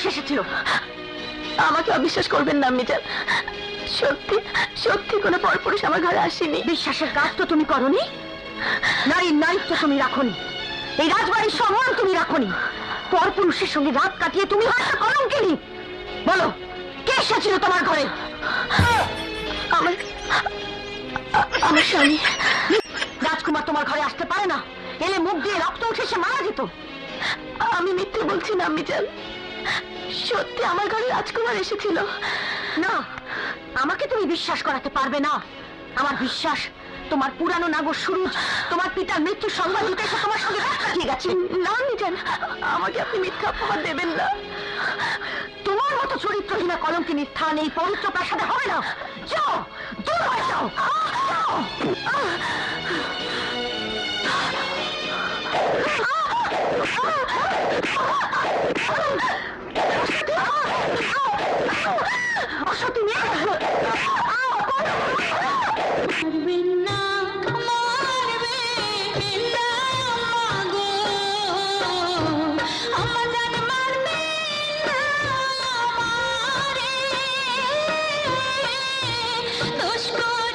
পরপুরুষ এসেছিল। আমাকে অবিশ্বাস করবেন না মিজান। সত্যি সত্যি কোনো পরপুরুষ আমার ঘরে আসেনি। বিশ্বাসের কাজ তো তুমি করনি? নারীর নারীত্ব তুমি রাখনি। এই রাজবাড়ির সম্মান তুমি রাখনি। পরপুরুষের সঙ্গে রাত কাটিয়ে তুমি হয়তো কলঙ্কিনি। বলো কে এসেছিল তোমার ঘরে? আমার আমার স্বামী। রাজকুমার তোমার ঘরে আসতে পারে না। এলে মুখ দিয়ে রক্ত উঠে সে মারা যেত। আমি মিথ্যে বলছি না মিজান। সত্যি আমার ঘরে রাজকুমার এসেছিল। না আমাকে তুমি বিশ্বাস করাতে পারবে না। আমার বিশ্বাস তোমার পুরানো নাগর সুরুজ তোমার পিতার মৃত্যু সংবাদ দিতে এসে তোমার সঙ্গে কাটিয়ে গেছে না মিজান আমাকে আপনি মিথ্যা অপমান দেবেন না। তোমার মতো চরিত্রহীনা কলঙ্কিনীর স্থান এই পবিত্র প্রাসাদে হবে না। যাও দূর হয়ে যাও। Bye.